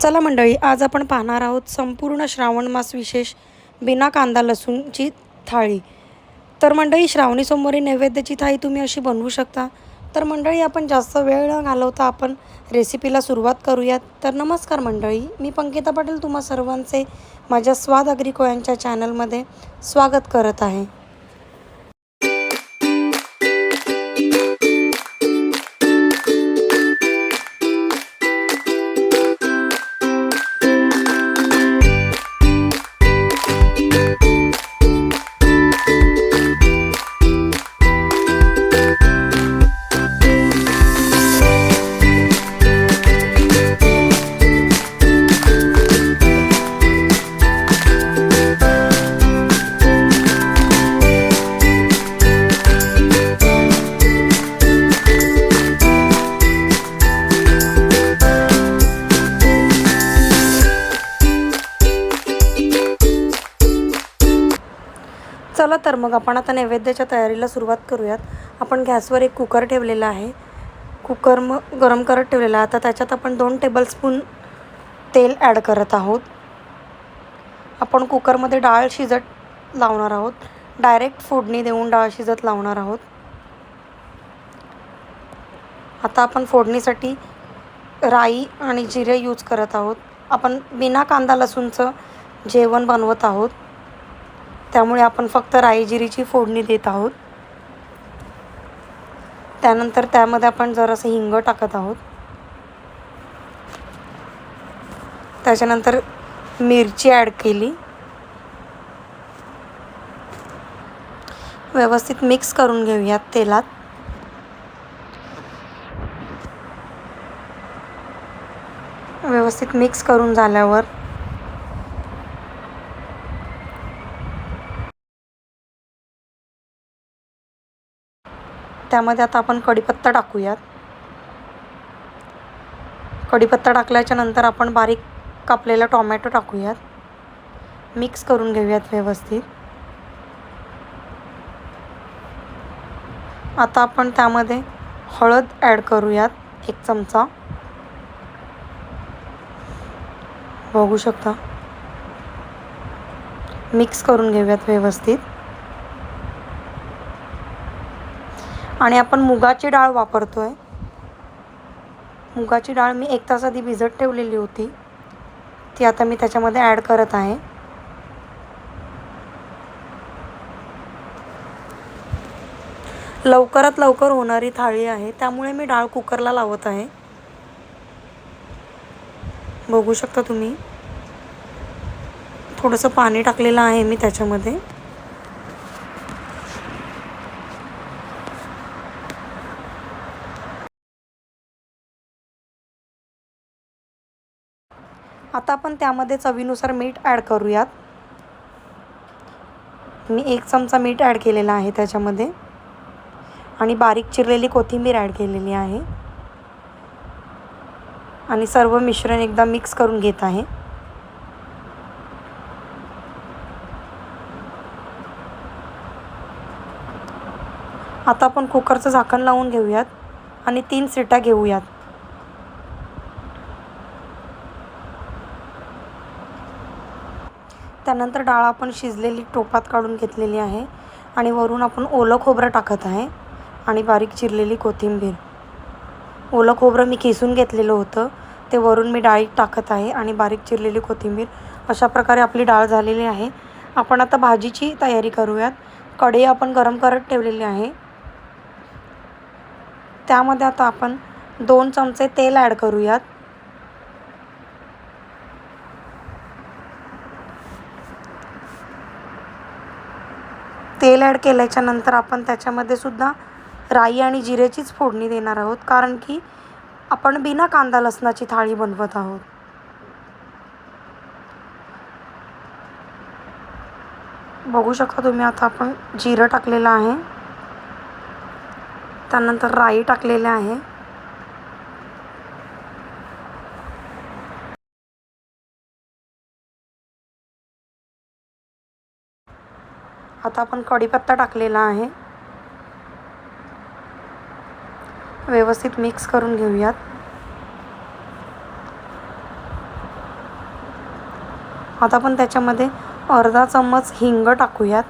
चला मंडळी आज आपण पाहणार आहोत संपूर्ण श्रावण मास विशेष बिना कांदा लसूणची थाळी. तर मंडळी श्रावणी सोमवारी नैवेद्याची थाळी तुम्ही अशी बनवू शकता. तर मंडळी आपण जास्त वेळ न घालवता आपण रेसिपीला सुरुवात करूयात. तर नमस्कार मंडळी मी पंकिता पाटील तुम्हा सर्वांचे माझ्या स्वाद अग्रिको यांच्या चॅनलमध्ये स्वागत करत आहे. चला तर मग आपण आता नैवेद्याच्या तयारीला सुरुवात करूयात. आपण गॅसवर एक कुकर ठेवलेला आहे. कुकर मग गरम करत ठेवलेला आहे. आता त्याच्यात आपण दोन टेबलस्पून तेल ॲड करत आहोत. आपण कुकरमध्ये डाळ शिजत लावणार आहोत. डायरेक्ट फोडणी देऊन डाळ शिजत लावणार आहोत. आता आपण फोडणीसाठी राई आणि जिरे यूज करत आहोत. आपण बिना कांदा लसूणचं जेवण बनवत आहोत. त्यामुळे आपण फक्त राई जिरीची फोडणी देत आहोत. त्यानंतर त्यामध्ये आपण जरासं हिंग टाकत आहोत. त्याच्यानंतर मिरची ॲड केली. व्यवस्थित मिक्स करून घेऊयात तेलात. व्यवस्थित मिक्स करून झाल्यावर त्यामध्ये आता आपण कढीपत्ता टाकूयात. कढीपत्ता टाकल्याच्या नंतर आपण बारीक कापलेला टोमॅटो टाकूयात. मिक्स करून घेऊयात व्यवस्थित. आता आपण त्यामध्ये हळद ॲड करूयात एक चमचा. बघू शकता. मिक्स करून घेऊयात व्यवस्थित. आणि आपण मुगाची डाळ वापरतो आहे मुगाची डाळ मी एक तास आधी भिजत ठेवलेली होती. ती आता मी त्याच्यामध्ये ॲड करत आहे. लवकरात लवकर होणारी थाळी आहे. त्यामुळे मी डाळ कुकरला लावत आहे. बघू शकता तुम्ही. थोडंसं पाणी टाकलेलं आहे मी त्याच्यामध्ये. आता आपण त्यामध्ये चवीनुसार मीठ ॲड करूयात. मी एक चमचा मीठ ॲड केलेला आहे त्याच्यामध्ये. आणि बारीक चिरलेली कोथिंबीर ॲड केलेली आहे. आणि सर्व मिश्रण एकदा मिक्स करून घेत आहे. आता आपण कुकरचं झाकण लावून घेऊयात आणि तीन सिटा घेऊयात. त्यानंतर डाळ आपण शिजलेली टोपात काढून घेतलेली आहे आणि वरून आपण ओलं खोबरं टाकत आहे आणि बारीक चिरलेली कोथिंबीर. ओलं खोबरं मी किसून घेतलेलं होतं. ते वरून मी डाळीत टाकत आहे आणि बारीक चिरलेली कोथिंबीर. अशा प्रकारे आपली डाळ झालेली आहे. आपण आता भाजीची तयारी करूयात. कढई आपण गरम करत ठेवलेली आहे. त्यामध्ये आता आपण दोन चमचे तेल ॲड करूयात. तेल ॲड केल्याच्यानंतर आपण त्याच्यामध्ये सुद्धा राई आणि जिऱ्याचीच फोडणी देणार आहोत कारण की आपण बिना कांदा लसणाची थाळी बनवत आहोत. बघू शकता तुम्ही आता आपण जिरं टाकलेलं आहे. त्यानंतर राई टाकलेले आहे. आता आपण कढीपत्ता टाकलेला आहे. व्यवस्थित मिक्स करून घेऊयात. आता आपण त्याच्यामध्ये अर्धा चम्मच हिंग टाकूयात.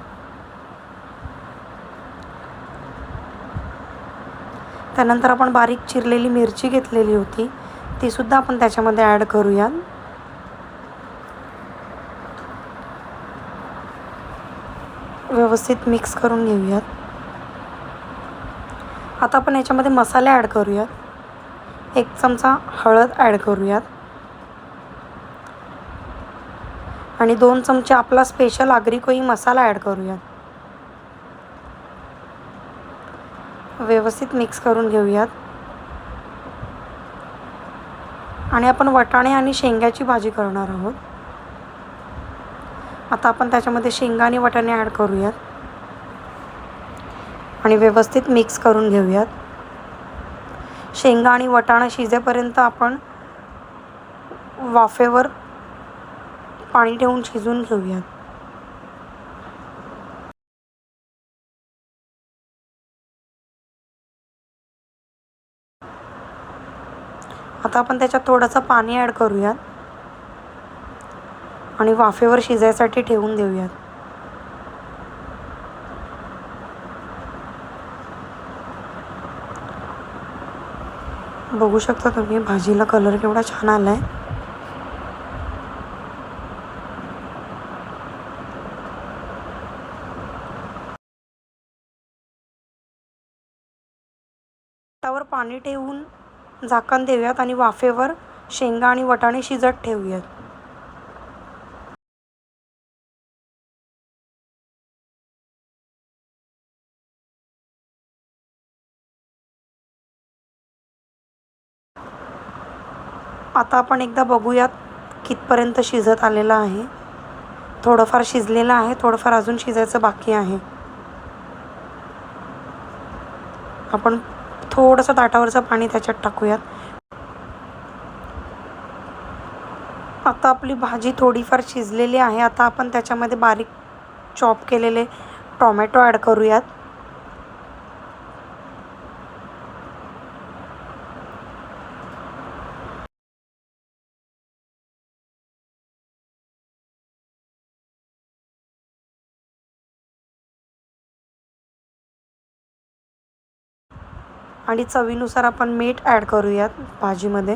त्यानंतर आपण बारीक चिरलेली मिरची घेतलेली होती. तीसुद्धा आपण त्याच्यामध्ये ॲड करूयात. व्यवस्थित मिक्स करून घेऊयात. आता आपण याच्यामध्ये मसाले ॲड करूयात. एक चमचा हळद ॲड करूयात. आणि दोन चमचे आपला स्पेशल आगरी कोई मसाला ॲड करूयात. व्यवस्थित मिक्स करून घेऊयात. आणि आपण वटाणे आणि शेंग्याची भाजी करणार आहोत. आता आपण त्याच्यामध्ये शेंगा आणि वटाणे ॲड करूयात. आणि व्यवस्थित मिक्स करून घेऊयात. शेंगा आणि वटाणा शिजेपर्यंत आपण वाफेवर पाणी ठेवून शिजून घेऊयात. आता आपण त्याच्यात थोडंसं पाणी ॲड करूयात. आणि वाफेवर शिजायसाठी ठेवून देऊयात. बघू शकता तुम्ही भाजीला कलर केवढा छान आला आहे त्यावर पाणी ठेवून झाकण देऊयात आणि वाफेवर शेंगा आणि वटाणे शिजत ठेवूयात. आता आपण एकदा बघूयात कितपर्यंत शिजत आलेलं आहे. थोडंफार शिजलेलं आहे थोडंफार अजून शिजायचं बाकी आहे. आपण थोडंसं ताटावरचं पाणी त्याच्यात टाकूयात. आता आपली भाजी थोडीफार शिजलेली आहे. आता आपण त्याच्यामध्ये बारीक चॉप केलेले टॉमॅटो ॲड करूयात. आणि चवीनुसार आपण मीठ ॲड करूयात भाजीमध्ये.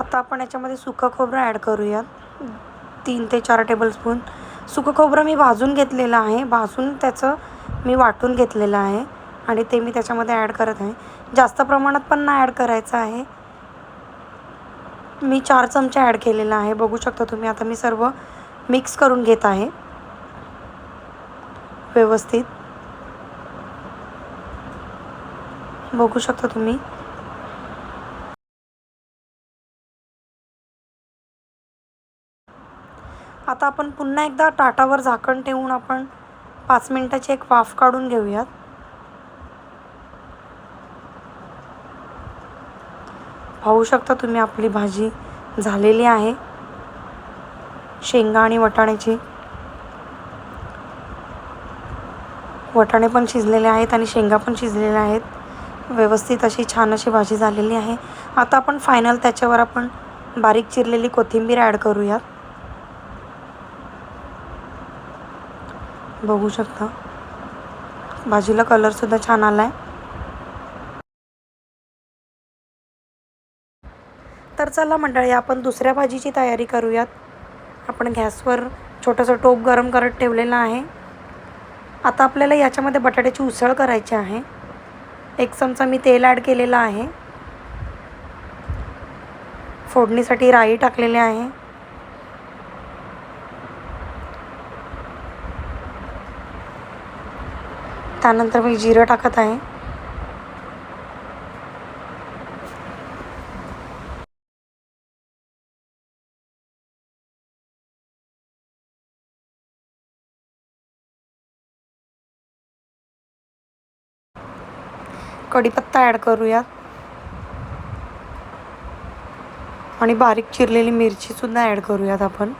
आता आपण याच्यामध्ये सुकं खोबरं ॲड करूयात. तीन ते चार टेबलस्पून. सुकं खोबरं मी भाजून घेतलेलं आहे. भाजून त्याचं मी वाटून घेतलेलं आहे. आणि ते मी त्याच्यामध्ये ॲड करत आहे. जास्त प्रमाणात पण ना ॲड करायचं आहे. मी चार चमचे ॲड केलेला आहे. बघू शकता तुम्ही आता मी सर्व मिक्स करून घेत आहे. व्यवस्थित. बघू शकता तुम्ही. आता आपण पुन्हा एकदा ताटावर झाकण ठेवून आपण पाच मिनटाची एक वाफ काढून घेऊयात. पाहू शकता तुम्ही आपली भाजी झालेली आहे. शेंगा आणि वटाण्याची. वटाणे पण शिजलेले आहेत आणि शेंगा पण शिजलेल्या आहेत. व्यवस्थित अशी छान अशी भाजी झालेली आहे. आता आपण फायनल त्याच्यावर आपण बारीक चिरलेली कोथिंबीर ॲड करूयात. बघू शकता. भाजीला कलरसुद्धा छान आला आहे चला मंडळी आपण दुसऱ्या भाजीची तयारी करूयात. आपण गॅसवर छोटंसं टोप गरम करत ठेवलेलं आहे. आता आपल्याला याच्यामध्ये बटाट्याची उसळ करायची आहे. एक चमचा मी तेल ॲड केलेलं आहे. फोडणीसाठी राई टाकलेली आहे. त्यानंतर मी जिरं टाकत आहे. कढीपत्ता ॲड करूयात. आणि बारीक चिरलेली मिरचीसुद्धा ॲड करूयात आपण.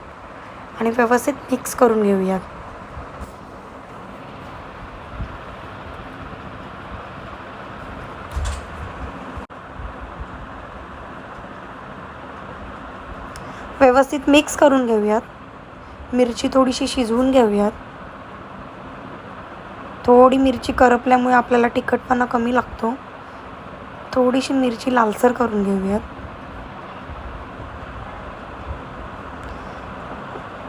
आणि व्यवस्थित मिक्स करून घेऊयात. व्यवस्थित मिक्स करून घेऊयात. मिरची थोडीशी शिजवून घेऊयात. थोडी मिरची करपल्यामुळे आपल्याला तिखटपणा कमी लागतो. थोडीशी मिरची लालसर करून घेऊयात.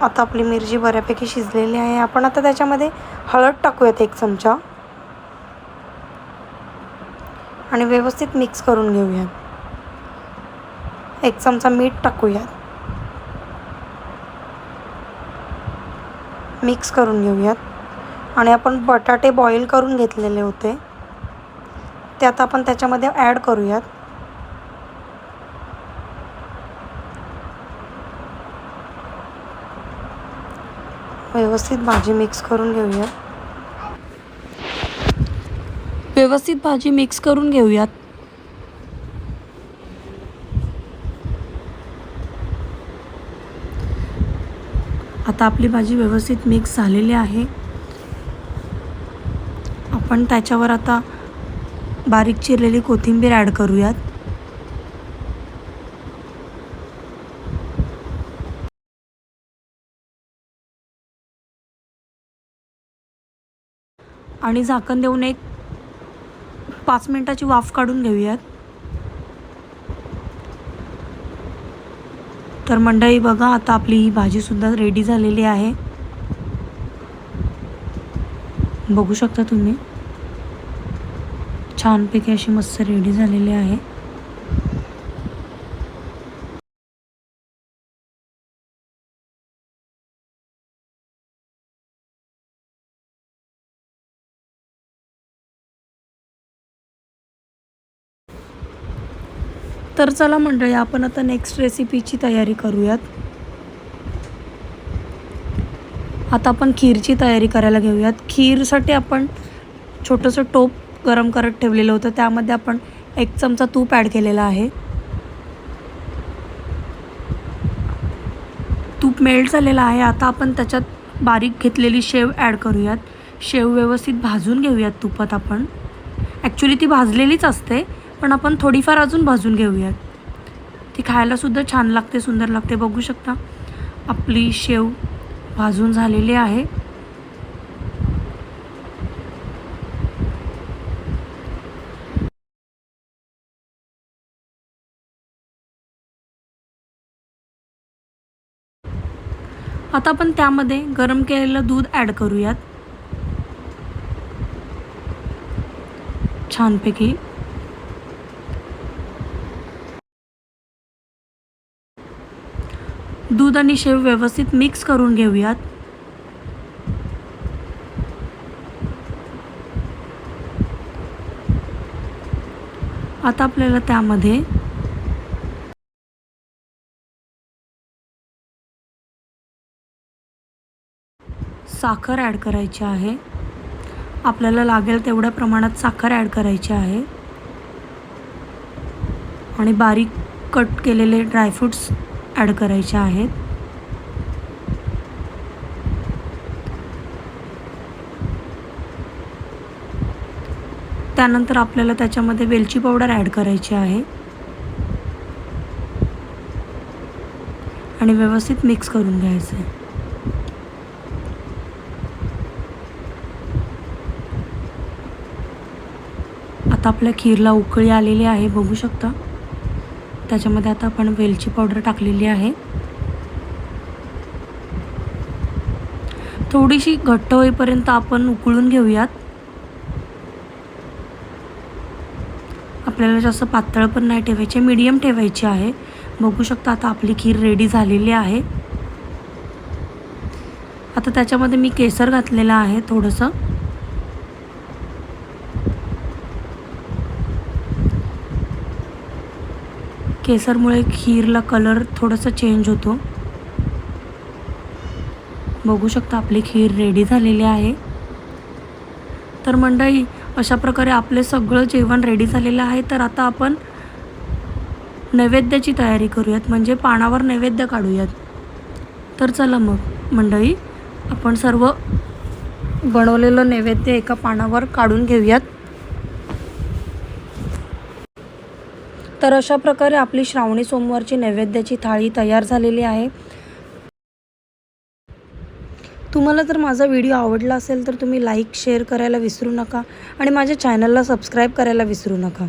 आता आपली मिरची बऱ्यापैकी शिजलेली आहे. आपण आता त्याच्यामध्ये हळद टाकूयात एक चमचा. आणि व्यवस्थित मिक्स करून घेऊयात. एक चमचा मीठ टाकूयात. मिक्स करून घेऊयात. आणि आपण बटाटे बॉईल करून घेतलेले होते. ते आता आपण त्याच्यामध्ये ॲड करूयात. व्यवस्थित भाजी मिक्स करून घेऊयात. व्यवस्थित भाजी मिक्स करून घेऊयात. आता आपली भाजी व्यवस्थित मिक्स झालेली आहे. आपण त्याच्यावर आता बारीक चिरलेली कोथिंबीर ॲड करूयात. आणि झाकण देऊन एक पाच मिनटाची वाफ काढून घेऊयात. तर मंडळी बघा आता आपली ही भाजीसुद्धा रेडी झालेली आहे. बघू शकता तुम्ही? छानपैकी अशी मस्त रेडी झालेली आहे. तर चला मंडळी आपण आता नेक्स्ट रेसिपीची तयारी करूयात. आता आपण खीरची तयारी करायला घेऊयात. खीरसाठी आपण छोटंसं टोप गरम करत ठेवलेलं होतं. त्यामध्ये आपण एक चमचा तूप ॲड केलेला आहे. तूप मेल्ट झालेलं आहे. आता आपण त्याच्यात बारीक घेतलेली शेव ॲड करूयात. शेव व्यवस्थित भाजून घेऊयात तुपात आपण. ॲक्च्युली ती भाजलेलीच असते पण आपण थोडीफार अजून भाजून घेऊयात. ती खायलासुद्धा छान लागते सुंदर लागते. बघू शकता आपली शेव भाजून झालेली आहे. आता आपण त्यामध्ये गरम केलेलं दूध ॲड करूयात. छानपैकी. दूध आणि शेव व्यवस्थित मिक्स करून घेऊयात. आता आपल्याला त्यामध्ये साखर ॲड करायची आहे. आपल्याला लागेल तेवढ्या प्रमाणात साखर ॲड करायची आहे. आणि बारीक कट केलेले ड्रायफ्रूट्स ॲड करायचे आहेत. त्यानंतर आपल्याला त्याच्यामध्ये वेलची पावडर ॲड करायची आहे. आणि व्यवस्थित मिक्स करून घ्यायचं. आहे आता आपल्या खीरला उकळी आलेली आहे बघू शकता. त्याच्यामध्ये आता आपण वेलची पावडर टाकलेली आहे. थोडीशी घट्ट होईपर्यंत आपण उकळून घेऊयात. आपल्याला जास्त पातळ पण नाही ठेवायचे मीडियम ठेवायची आहे. बघू शकता आता आपली खीर रेडी झालेली आहे. आता त्याच्यामध्ये मी केसर घातलेलं आहे थोडंसं. केसरमुळे खीरला कलर थोडंसं चेंज होतो. बघू शकता आपली खीर रेडी झालेली आहे. तर मंडळी अशा प्रकारे आपले सगळं जेवण रेडी झालेलं आहे. तर आता आपण नैवेद्याची तयारी करूयात. म्हणजे पानावर नैवेद्य काढूयात. तर चला मग मंडळी आपण सर्व बनवलेलं नैवेद्य एका पानावर काढून घेऊयात. तर अशा प्रकारे आपली श्रावणी सोमवारची नैवेद्याची थाळी तयार झालेली आहे. तुम्हाला जर माझा व्हिडिओ आवडला असेल तर तुम्ही लाईक शेअर करायला विसरू नका आणि माझ्या चॅनलला सबस्क्राईब करायला विसरू नका.